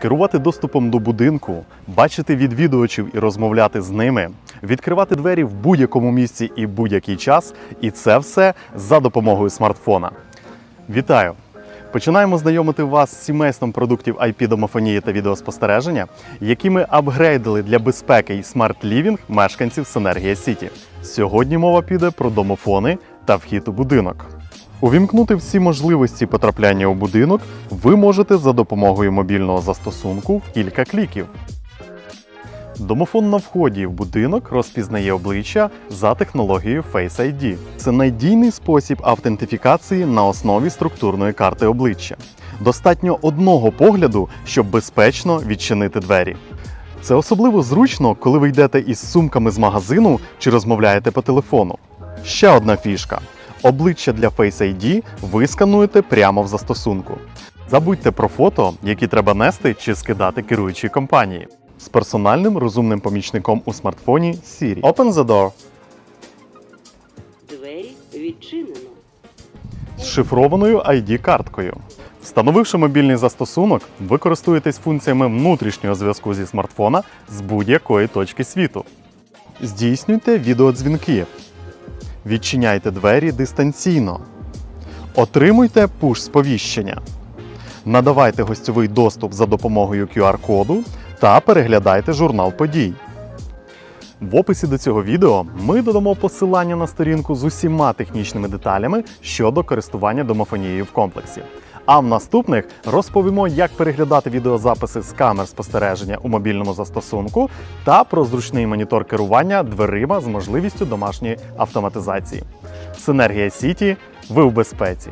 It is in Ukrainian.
керувати доступом до будинку, бачити відвідувачів і розмовляти з ними, відкривати двері в будь-якому місці і будь-який час, і це все за допомогою смартфона. Вітаю! Починаємо знайомити вас з сімейством продуктів IP домофонії та відеоспостереження, які ми апгрейдили для безпеки і смарт-лівінг мешканців Синергія Сіті. Сьогодні мова піде про домофони та вхід у будинок. Увімкнути всі можливості потрапляння у будинок ви можете за допомогою мобільного застосунку в кілька кліків. Домофон на вході в будинок розпізнає обличчя за технологією Face ID. Це надійний спосіб автентифікації на основі структурної карти обличчя. Достатньо одного погляду, щоб безпечно відчинити двері. Це особливо зручно, коли ви йдете із сумками з магазину чи розмовляєте по телефону. Ще одна фішка: обличчя для Face ID ви скануєте прямо в застосунку. Забудьте про фото, які треба нести чи скидати керуючій компанії. З персональним розумним помічником у смартфоні Siri. Open the door. Двері відчинено. з шифрованою ID-карткою. Встановивши мобільний застосунок, ви користуєтесь функціями внутрішнього зв'язку зі смартфона з будь-якої точки світу. Здійснюйте відеодзвінки. Відчиняйте двері дистанційно. Отримуйте пуш-сповіщення. Надавайте гостьовий доступ за допомогою QR-коду та переглядайте журнал подій. В описі до цього відео ми додамо посилання на сторінку з усіма технічними деталями щодо користування домофонією в комплексі. А в наступних розповімо, як переглядати відеозаписи з камер спостереження у мобільному застосунку та про зручний монітор керування дверима з можливістю домашньої автоматизації. Синергія Сіті. Ви в безпеці.